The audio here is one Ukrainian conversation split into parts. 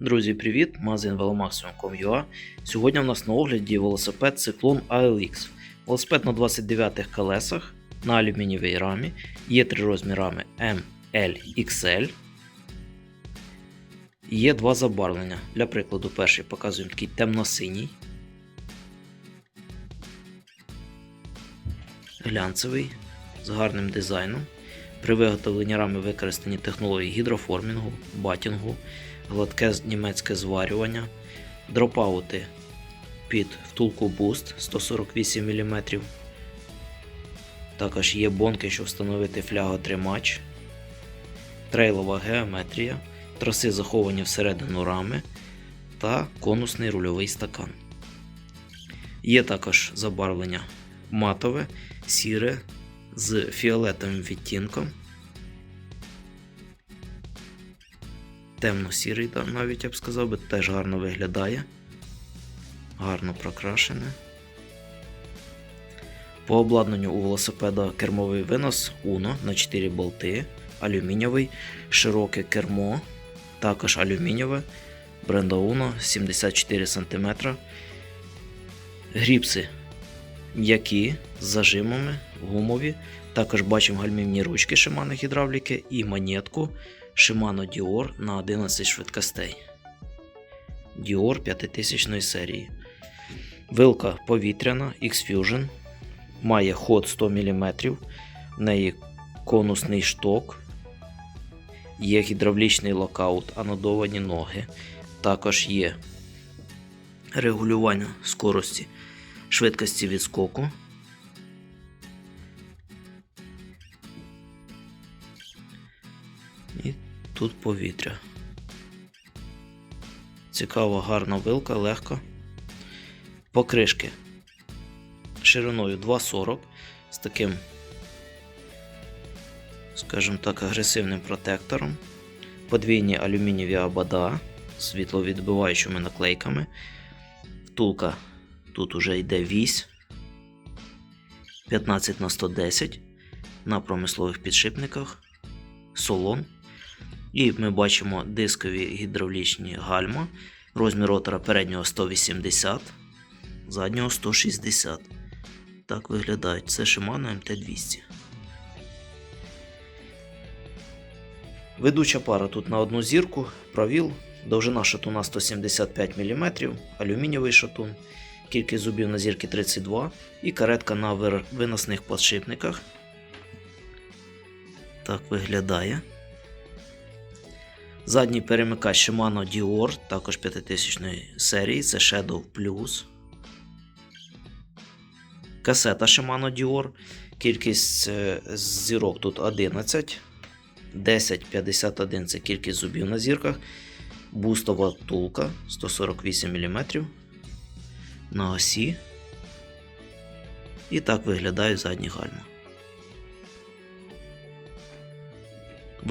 Друзі, привіт! Магазин velomaximum.com.ua Сьогодні в нас на огляді велосипед Циклон ALX. Велосипед на 29 колесах на алюмінієвій рамі. Є три розмірами M, L, XL. Є два забарвлення. Для прикладу, перший показуємо такий темно-синій. Глянцевий з гарним дизайном. При виготовленні рами використані технології гідроформінгу, батінгу, гладке німецьке зварювання, дропаути під втулку Boost 148 мм. Також є бонки, щоб встановити фляготримач, трейлова геометрія, траси заховані всередину рами та конусний рульовий стакан. Є також забарвлення матове, сіре з фіолетовим відтінком. Темно-сірий, да, навіть я б сказав, би, теж гарно виглядає. Гарно прокрашене. По обладнанню у велосипеда кермовий винос Uno на 4 болти, алюмінієвий, широке кермо, також алюмінієве, бренда Uno 74 см. Гріпси м'які з зажимами, гумові. Також бачимо гальмівні ручки Shimano гідравліки і монетку Shimano Dior на 11 швидкостей. Dior 5000 серії. Вилка повітряна X-Fusion. Має ход 100 мм. В неї конусний шток. Є гідравлічний локаут, анодовані ноги. Також є регулювання скорості швидкості відскоку. Тут повітря. Цікава, гарна вилка, легко. Покришки шириною 2,40 з таким, скажімо так, агресивним протектором. Подвійні алюмінієві обода з світловідбиваючими наклейками. Втулка Тут уже йде вісь 15 на 110 на промислових підшипниках, солон. І ми бачимо дискові гідравлічні гальма. Розмір ротора переднього 180, заднього 160. Так виглядають. Це Shimano MT200. Ведуча пара тут на одну зірку, правіл, довжина шатуна 175 мм, алюмінієвий шатун. Кількість зубів на зірки 32 і каретка на виносних подшипниках. Так виглядає. Задній перемикач Shimano Dior, також 5000 серії, це Shadow Plus. Касета Shimano Dior. Кількість зірок тут 11. 1051 це кількість зубів на зірках. Бустова втулка 148 мм на осі. І так виглядають задні гальма.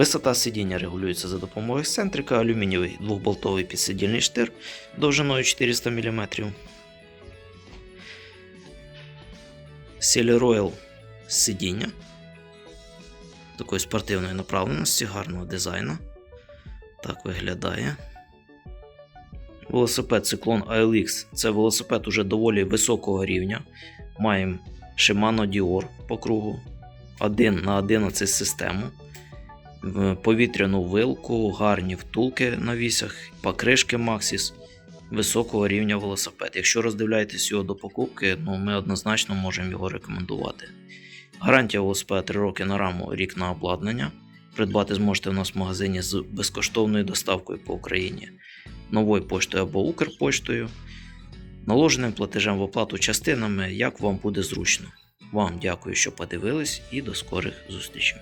Висота сидіння регулюється за допомогою ексцентрика, алюмінієвий двохболтовий підсидільний штир довжиною 400 мм. Royal сидіння такої спортивної направленості, гарного дизайну. Так виглядає. Велосипед Циклон ALX це велосипед уже доволі високого рівня. Маємо Shimano Dior по кругу 1 на 11 систему, повітряну вилку, гарні втулки на вісях, покришки Maxis високого рівня велосипед. Якщо роздивляєтесь його до покупки, ну ми однозначно можемо його рекомендувати. Гарантія велосипеда 3 роки на раму, рік на обладнання. Придбати зможете в нас в магазині з безкоштовною доставкою по Україні новою поштою або Укрпоштою, наложеним платежем в оплату частинами, як вам буде зручно. Вам дякую, що подивились, і до скорих зустрічей.